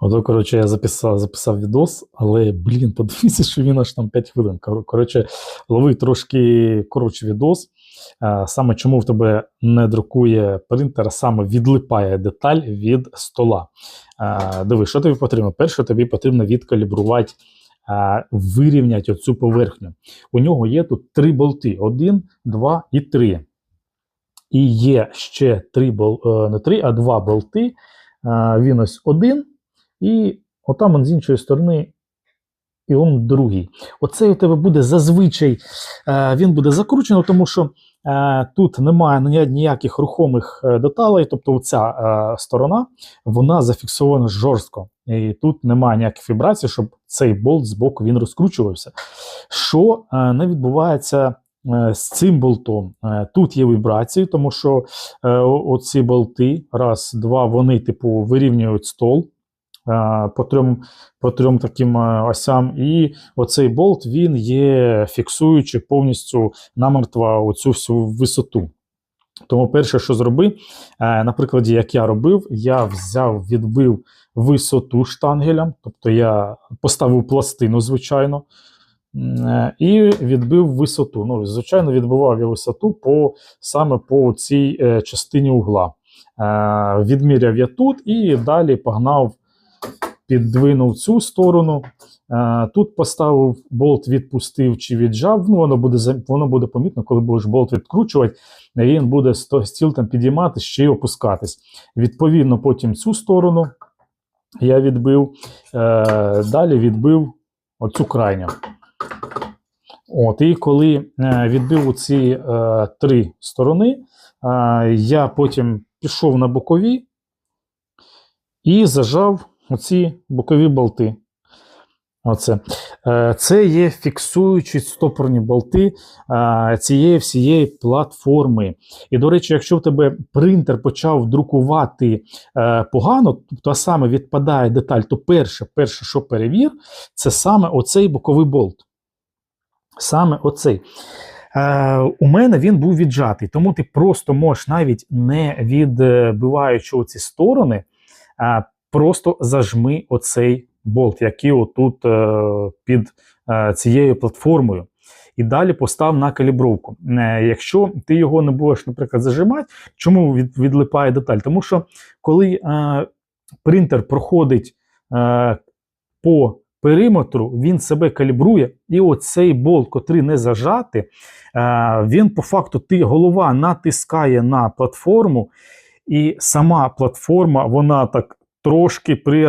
Ото, коротше, я записав, записав відос, але, блін, подивіться, що він аж там 5 хвилин. Кор- Коротше, ловив трошки коротший відос. Саме чому в тебе не друкує принтер, саме відлипає деталь від стола. Диви, що тобі потрібно? Перше, тобі потрібно відкалібрувати, вирівняти оцю поверхню. У нього є тут три болти: один, два і три. І є ще три бол, е, не три, а два болти. Він ось один, і отам з іншої сторони, і он другий. Оцей у тебе буде зазвичай е, він буде закручено, тому що е, тут немає ніяких рухомих е, деталей, тобто оця сторона вона зафіксована жорстко. І тут немає ніяких вібрацій, щоб цей болт з боку він розкручувався. Що не відбувається з цим болтом? Тут є вібрації, тому що оці болти, раз, два, вони типу вирівнюють стол. Е, По трьом, по трьом таким е, осям, і оцей болт він є фіксуючи повністю намертво оцю всю висоту. Тому перше, що зроби, е, на прикладі, як я робив, я взяв, відбив висоту штангелем, тобто я поставив пластину, звичайно, і відбив висоту. Ну, звичайно, відбивав я висоту по, саме по цій частині угла. Відміряв я тут і далі погнав, піддвинув цю сторону. Е, Тут поставив болт, відпустив чи віджав. Ну, воно буде воно буде помітно, коли будеш болт відкручувати, він буде стіл там підійматись ще й опускатись. Відповідно, потім цю сторону я відбив, е, далі відбив оцю крайню. От, і коли е, відбив ці е, три сторони, е, я потім пішов на бокові і зажав оці бокові болти. Оце. Е, Це є фіксуючі стопорні болти е, цієї всієї платформи. І, до речі, якщо в тебе принтер почав друкувати е, погано, тобто саме відпадає деталь, то перше, перше, що перевір, це саме оцей боковий болт. Саме оцей. У мене він був віджатий, тому ти просто можеш навіть не відбиваючи оці сторони, просто зажми оцей болт, який отут е, під е, цією платформою. І далі постав на калібровку. Е, Якщо ти його не будеш, наприклад, зажимати, чому від, відлипає деталь? Тому що коли е, принтер проходить е, по периметру, він себе калібрує, і оцей болт, котрий не зажати, е, він по факту ти голова натискає на платформу, і сама платформа, вона так трошки при